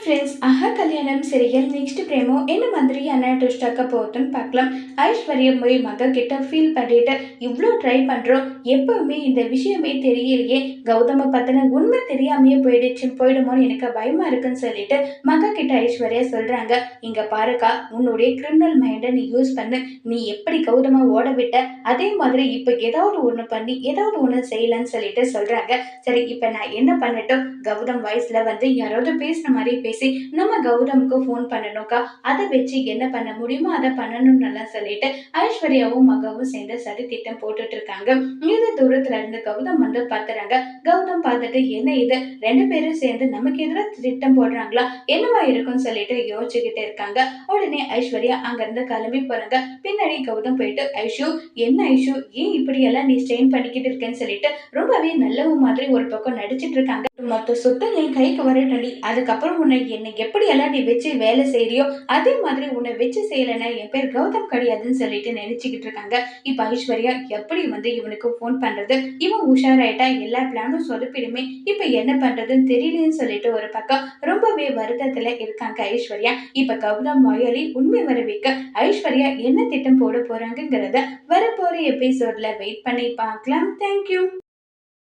Friends ఆహా కళ్యాణం serial next பிரேமோ என்ன மாதிரியான ட்விஸ்ட் ஆக்க போகுதுன்னு பார்க்கலாம் ஐஸ்வர்யா போய் மக கிட்ட ஃபீல் பண்ணிட்டு இவ்வளோ ட்ரை பண்ணுறோம் எப்பவுமே இந்த விஷயமே தெரியலையே கௌதம பத்தின உண்மை தெரியாமையே போயிடுச்சு போயிடுமோன்னு எனக்கு பயமா இருக்குன்னு சொல்லிட்டு மக கிட்ட ஐஸ்வர்யா சொல்றாங்க இங்க பாருக்கா உன்னுடைய கிரிமினல் மைண்டை நீ யூஸ் பண்ணு நீ எப்படி கௌதம ஓட விட்ட அதே மாதிரி இப்போ ஏதாவது ஒன்று பண்ணி ஏதாவது ஒன்று செய்யலன்னு சொல்லிட்டு சொல்றாங்க சரி இப்போ நான் என்ன பண்ணட்டும் கௌதம் வயசுல வந்து யாராவது பேசின மாதிரி பேசி நம்ம கௌதமுக்கு ஃபோன் பண்ணணும்க்கா? அதை வச்சு என்ன பண்ண முடியுமோ அதை பண்ணணும்னு எல்லாம் சொல்லிட்டு ஐஸ்வர்யாவும் மகாவும் சேர்ந்து சரி திட்டம் போட்டுட்டு இருக்காங்க. இது தூரத்துல இருந்து கௌதம் வந்து பாத்துறாங்க கௌதம் பார்த்துட்டு என்ன இது? ரெண்டு பேரும் சேர்ந்து நமக்கு எதிராக திட்டம் போடுறாங்களா? என்னவா இருக்கும்னு சொல்லிட்டு யோசிச்சுக்கிட்டே இருக்காங்க. உடனே ஐஸ்வர்யா அங்கிருந்து கிளம்பி போறாங்க. பின்னாடி கௌதம் போயிட்டு ஐஷு என்ன ஐஷு? ஏன் இப்படி எல்லாம் நீ ஸ்ட்ரெயின் பண்ணிக்கிட்டு இருக்கேன்னு சொல்லிட்டு ரொம்பவே நல்லவ மாதிரி ஒரு பக்கம் நடிச்சிட்டு இருக்காங்க. மொத்த சொத்து என் கைக்கு வரட்டடி அதுக்கப்புறம் உன்னை என்னை எப்படி எல்லாம் நீ வச்சு வேலை செய்யறியோ அதே மாதிரி உன்னை வச்சு செய்யலைன்னா என் பேர் கௌதம் கிடையாதுன்னு சொல்லிட்டு நினைச்சுக்கிட்டு இருக்காங்க. இப்போ ஐஸ்வர்யா எப்படி வந்து இவனுக்கு ஃபோன் பண்றது? இவன் உஷாராயிட்டா எல்லா பிளானும் சொதப்பிடுமே. இப்போ என்ன பண்றதுன்னு தெரியலன்னு சொல்லிட்டு ஒரு பக்கம் ரொம்பவே வருத்தத்துல இருக்காங்க ஐஸ்வர்யா. இப்போ கௌதம் வாயாலி உண்மை வர வைக்க ஐஸ்வர்யா என்ன திட்டம் போட போறாங்கிறத வரப்போற எபிசோட்ல வெயிட் பண்ணி பார்க்கலாம். தேங்க்யூ